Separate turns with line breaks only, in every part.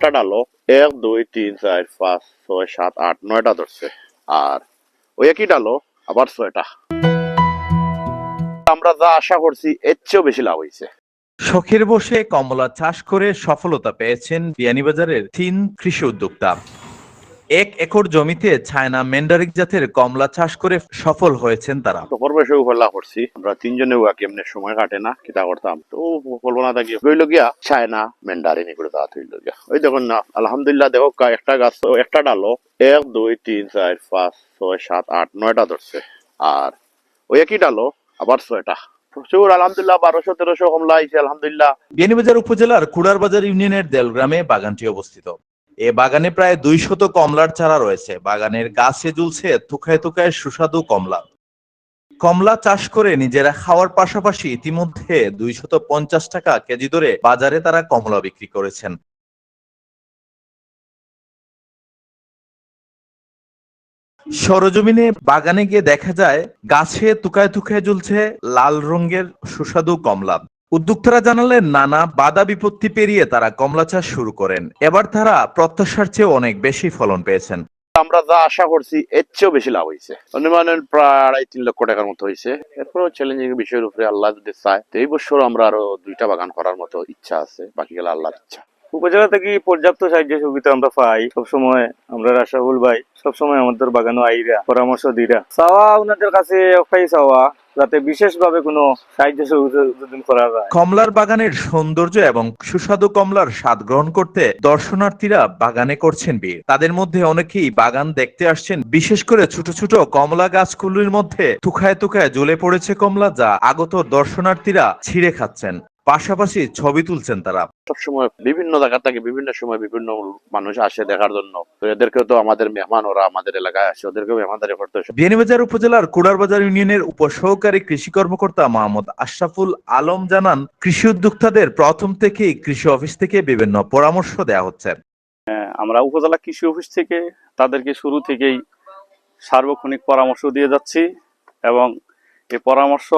আটটা ডালো এক দুই তিন চার পাঁচ ছয় সাত আট নয়টা ধরছে আর ওই একই ডালো আবার ছয়টা আমরা যা আশা করছি এর চেয়েও বেশি লাভ হয়েছে
শখের বসে কমলা চাষ করে সফলতা পেয়েছেন বিয়ানীবাজারের তিন কৃষি উদ্যোক্তা এক একর জমিতে ছায়না মেন্ডারিক জাতের কমলা চাষ করে সফল হয়েছেন তারা
তো পরবেশে উপলা করছি আমরা তিনজনে উহাকে এমনি সময় কাটে না কিতা করতাম তো না থাকি হইল গিয়া ছায়না ম্যান্ডারিনি করে দাঁত হইল গিয়া ওই দেখুন না আলহামদুলিল্লাহ দেখো একটা গাছ একটা ডালো এক দুই তিন চার পাঁচ ছয় সাত আট নয়টা ধরছে আর ওই একই ডালো আবার ছয়টা আলহামদুলিল্লাহ বারোশো তেরোশো কমলা আলহামদুলিল্লাহ
উপজেলার কুড়ারবাজার ইউনিয়নের দেলগ্রামে বাগানটি অবস্থিত এ বাগানে প্রায় দুই শত কমলার চারা রয়েছে বাগানের গাছে ঝুলছে থুকায় থুকায় সুস্বাদু কমলা কমলা চাষ করে নিজেরা খাওয়ার পাশাপাশি ইতিমধ্যে দুইশত পঞ্চাশ টাকা কেজি ধরে বাজারে তারা কমলা বিক্রি করেছেন সরজমিনে বাগানে গিয়ে দেখা যায় গাছে তুকায় তুকায় ঝুলছে লাল রঙের সুস্বাদু কমলা উদ্যোক্তারা জানালেন নানা বাধা বিপত্তি পেরিয়ে তারা কমলা চাষ শুরু করেন এবার তারা প্রত্যাশার চেয়ে অনেক বেশি ফলন পেয়েছেন
আমরা যা আশা করছি এর চেয়েও বেশি লাভ হয়েছে অনুমানের প্রায় আড়াই তিন লক্ষ টাকার মতো হয়েছে এরপর চ্যালেঞ্জিং বিষয়ের উপরে আল্লাহ যদি চায় তো এই বছর আমরা আরো দুইটা বাগান করার মতো ইচ্ছা আছে বাকিগুলো আল্লাহর ইচ্ছা উপজেলা থেকে পর্যাপ্ত সাহায্য সুবিধা আমরা পাই সবসময় আমরা রাশাহুল ভাই সবসময় আমাদের বাগানো আইরা পরামর্শ দিরা চাওয়া ওনাদের কাছে একটাই চাওয়া যাতে বিশেষভাবে কোনো সাহায্য সহযোগিতা করা যায়
কমলার বাগানের সৌন্দর্য এবং সুস্বাদু কমলার স্বাদ গ্রহণ করতে দর্শনার্থীরা বাগানে করছেন বিয়ে তাদের মধ্যে অনেকেই বাগান দেখতে আসছেন বিশেষ করে ছোট ছোট কমলা গাছগুলির মধ্যে তুখায় তুখায় জ্বলে পড়েছে কমলা যা আগত দর্শনার্থীরা ছিঁড়ে খাচ্ছেন পাশাপাশি ছবি তুলছেন তারা
সবসময় বিভিন্ন জায়গা থেকে বিভিন্ন সময় বিভিন্ন মানুষ আসে দেখার জন্য তো এদেরকেও তো আমাদের মেহমান ওরা আমাদের এলাকায় আসে ওদেরকেও মেহমানদারি করতে
বিয়ানীবাজার উপজেলার কুড়ারবাজার ইউনিয়নের উপসহকারী কৃষি কর্মকর্তা মোহাম্মদ আশরাফুল আলম জানান কৃষি উদ্যোক্তাদের প্রথম থেকেই কৃষি অফিস থেকে বিভিন্ন পরামর্শ দেওয়া হচ্ছে
হ্যাঁ, আমরা উপজেলা কৃষি অফিস থেকে তাদেরকে শুরু থেকেই সার্বক্ষণিক পরামর্শ দিয়ে যাচ্ছি এবং এই পরামর্শ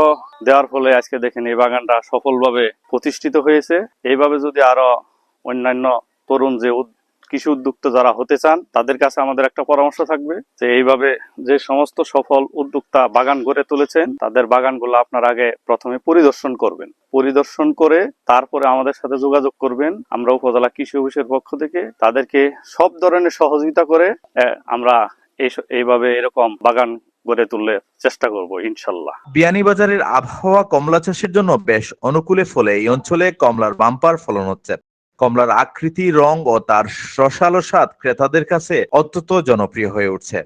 দেওয়ার ফলে আজকে দেখেন এই বাগানটা সফলভাবে প্রতিষ্ঠিত হয়েছে এইভাবে যদি আরো অন্যান্য তরুণ যে কৃষি উদ্যোক্তা যারা হতে চান তাদের কাছে আমাদের একটা পরামর্শ থাকবে যে এইভাবে যে সমস্ত সফল উদ্যোক্তা বাগান গড়ে তুলেছেন তাদের বাগানগুলো আপনার আগে প্রথমে পরিদর্শন করবেন পরিদর্শন করে তারপরে আমাদের সাথে যোগাযোগ করবেন আমরা উপজেলা কৃষি অফিসের পক্ষ থেকে তাদেরকে সব ধরনের সহযোগিতা করে আমরা এইভাবে এরকম বাগান গড়ে তুললে চেষ্টা করব ইনশাল্লাহ
বিয়ানীবাজারের আবহাওয়া কমলা চাষের জন্য বেশ অনুকূলে ফলে এই অঞ্চলে কমলার বাম্পার ফলন হচ্ছে কমলার আকৃতি রং ও তার রসালো স্বাদ ক্রেতাদের কাছে অত্যন্ত জনপ্রিয় হয়ে উঠছে